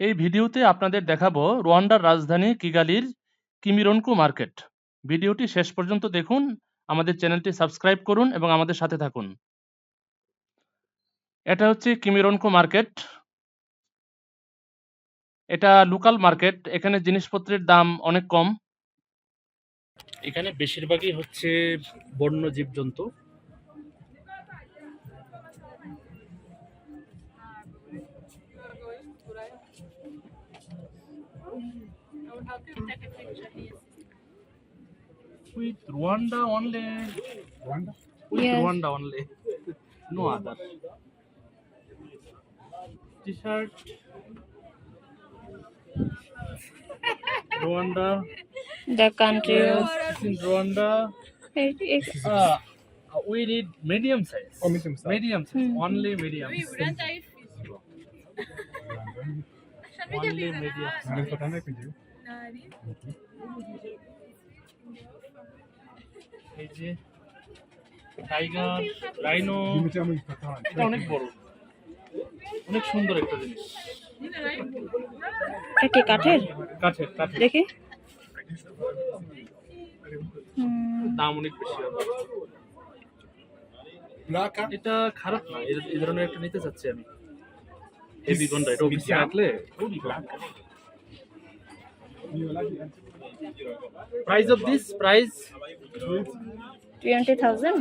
এই ভিডিওতে আপনাদের দেখাবো রোয়ান্ডার রাজধানী কিগালির কিমিরনকু মার্কেট। ভিডিওটি শেষ পর্যন্ত দেখুন, আমাদের চ্যানেলটি সাবস্ক্রাইব করুন এবং আমাদের সাথে থাকুন। এটা হচ্ছে কিমিরনকু মার্কেট। এটা লোকাল মার্কেট, এখানে জিনিসপত্রের দাম অনেক কম। এখানে বেশিরভাগই হচ্ছে বন্য জীবজন্তু। With Rwanda only. Rwanda? With Yes. Rwanda only. No other. T-shirt. Rwanda. The country Yes, in Rwanda. it, Uh, we need medium size. Oh, medium size. Medium size. Hmm. Only medium. Only medium. Kujua. এই যে tiger rhino. এটা অনেক বড়। অনেক সুন্দর একটা জিনিস। এটা কি কাঠের? কাঠের কাঠের। দেখি। দাম অনেক বেশি হবে? এটা খারাপ না এ- এই ধরনের একটা নিতে চাচ্ছি আমি। হেভি গন্ডা এটা অফিসে রাখলে? খুবই ভালো price of this price 20,000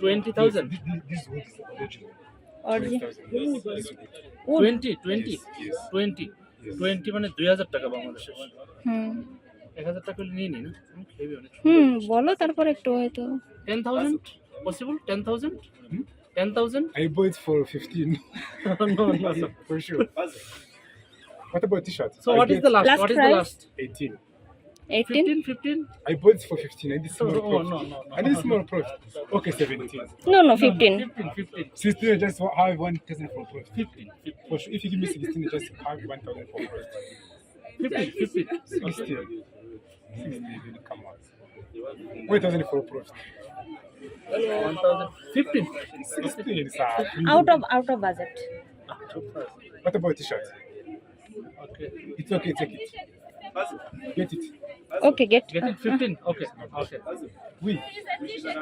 twenty thousand This wood is original. Origi- 20,000. wood twenty twenty Yes, yes. Twenty twenty মানে দুই হাজার টাকা বাংলাদেশের হুম এক হাজার টাকা হলে নিয়ে নি না হেভি অনেক হুম বলো তারপর একটু হয়তো ten thousand possible ten thousand ten thousand I bought it for 15. no no no for sure. What about t-shirt? so I what is get the last Last what is the price? last 18. 18 15 15 I bought it for 15. I did small Oh, profit. no, no, no. I did small profit. Okay, 17. no no 15 15 15 16, I just have 1,000 for profit. 15 15 For sure. If you give me 16, I just have 1,000 for profit. 15 15 16. 16, then come out. 1,000 for profit. 1000 15 16 is uh, out of out of budget What about t-shirt? Okay It's okay, take it. Get it. okay get get it 15 okay okay Oui.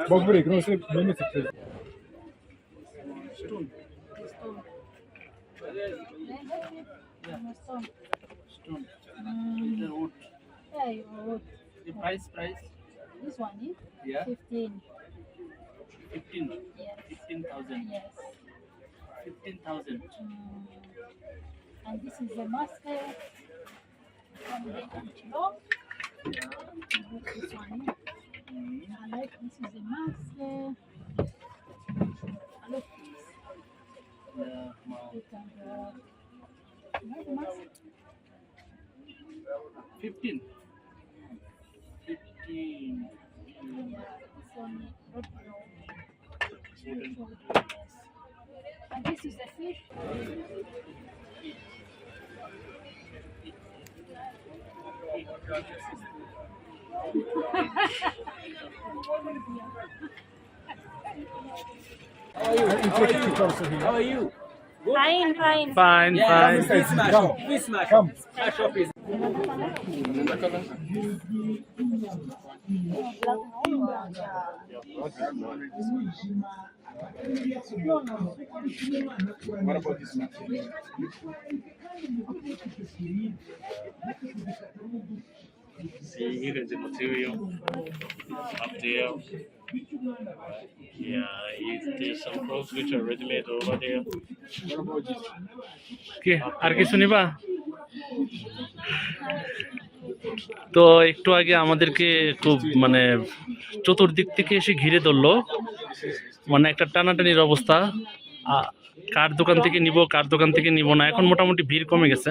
Bon, vous les gros, c'est même c'est fait. stone stone the Yeah, you would. the price price This one is yeah 15. 15 Yes. 15000 Yes. 15000 Mm. And this is the mask uh, from the antelope. This one. I like this is the mask. Uh, I like this. yeah wow. Can, uh, the mask? 15 15 Yeah, this one not brown. Wooden. Yes. And this is the fish. How are you? How are you? Fine, fine. Fine, yeah, fine. Please smash up. Smash up. Smash up. What about this? See, here is the material up there. Yeah, there's some clothes which are ready made over there. What about this? তো একটু আগে আমাদেরকে খুব মানে চতুর্দিক থেকে এসে ঘিরে ধরলো মানে একটা টানাটানির অবস্থা কার দোকান থেকে নিব, কার দোকান থেকে নিব না এখন মোটামুটি ভিড় কমে গেছে?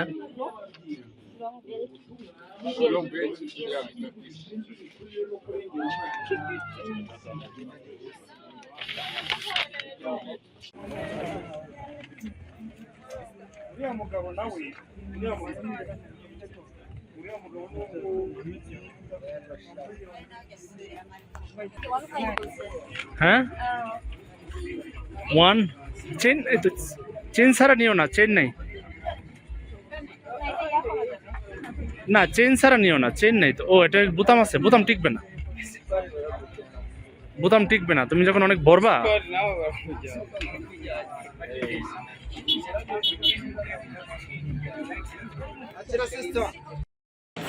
Yeah. হ্যাঁ? ওয়ান চেন এই তো চেন ছাড়া নিও না চেন নাই। না চেন ছাড়া নিও না চেন নেই তো। ও, এটা বোতাম আছে, বোতাম টিকবে না। বোতাম টিকবে না, তুমি যখন অনেক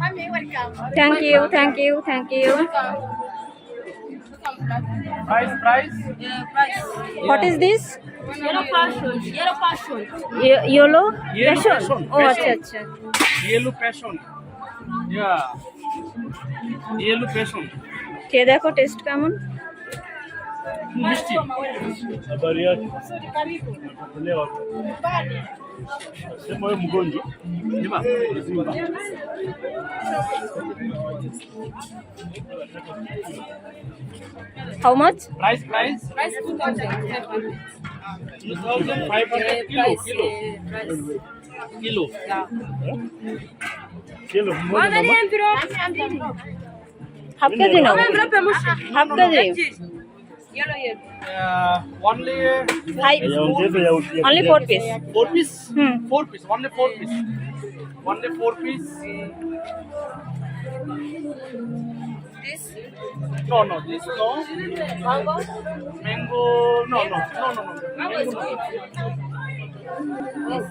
Fruit market thank you thank you thank you price price what is this Yellow passion. Yellow passion. Yellow Yellow passion passion, ও passion. আচ্ছা আচ্ছা ইয়েলো প্যাশন ইয়া ইয়েলো খেয়ে দেখো টেস্ট কেমন? Habari yake? Nzuri, karibu. Sema wewe mgonjwa. How much? Price price. Price 2500 kilo kilo. Eh, kilo. Eh? Kilo. Mwana ni envelope. Half kg now. Envelope mushi. Yellow, yellow. only five only four piece four piece hmm four piece only four piece only four piece This. no no this no Mango. mango no no no no no Mango is good. This.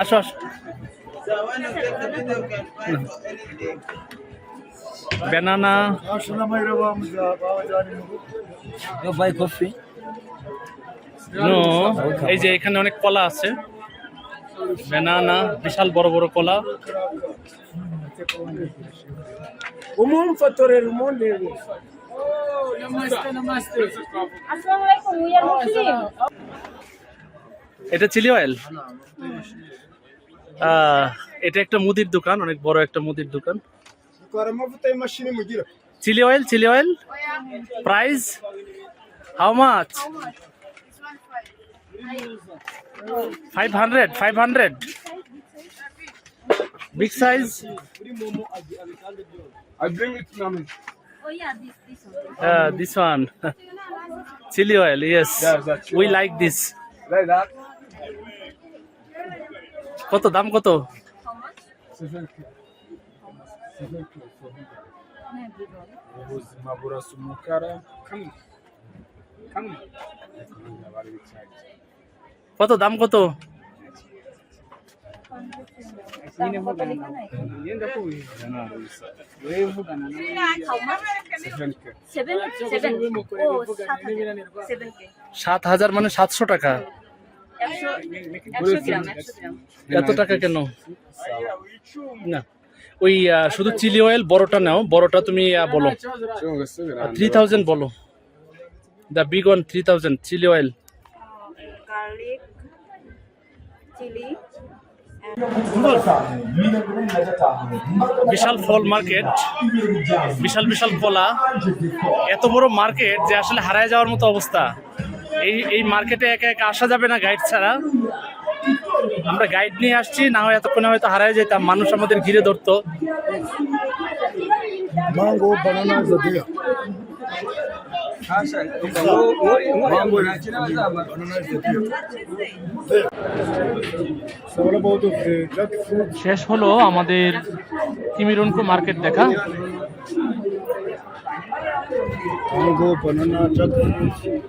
আসো আসো banana coffee. এই যে এখানে অনেক কলা আছে। Banana বিশাল বড় বড় কলা। এটা চিলি অয়েল এটা একটা মুদির দোকান অনেক বড় একটা মুদির দোকান. Chilli oil chilli oil price how much five hundred five hundred big size I bring it to me. This one chilli oil yes Yeah, we like this Like that. কত দাম কত? কত দাম কত? সাত হাজার। মানে সাতশো টাকা। এত টাকা কেন? না ওই শুধু চিলি অয়েল বড়টা নাও বড়টা তুমি বলো। থ্রি থাউজেন্ড বলো। The big one three thousand chilli oil. বিশাল ফল মার্কেট বিশাল বিশাল কলা। এত বড় মার্কেট যে আসলে হারায় যাওয়ার মতো অবস্থা। এই এই মার্কেটে একা একা আসা যাবে না গাইড ছাড়া। আমরা গাইড নিয়ে আসছি না হয় এতক্ষণে হয়তো হারায় যেতাম মানুষ আমাদের ঘিরে ধরতো। শেষ হলো আমাদের তিমিরনকো মার্কেট দেখা। Mango banana jackfruit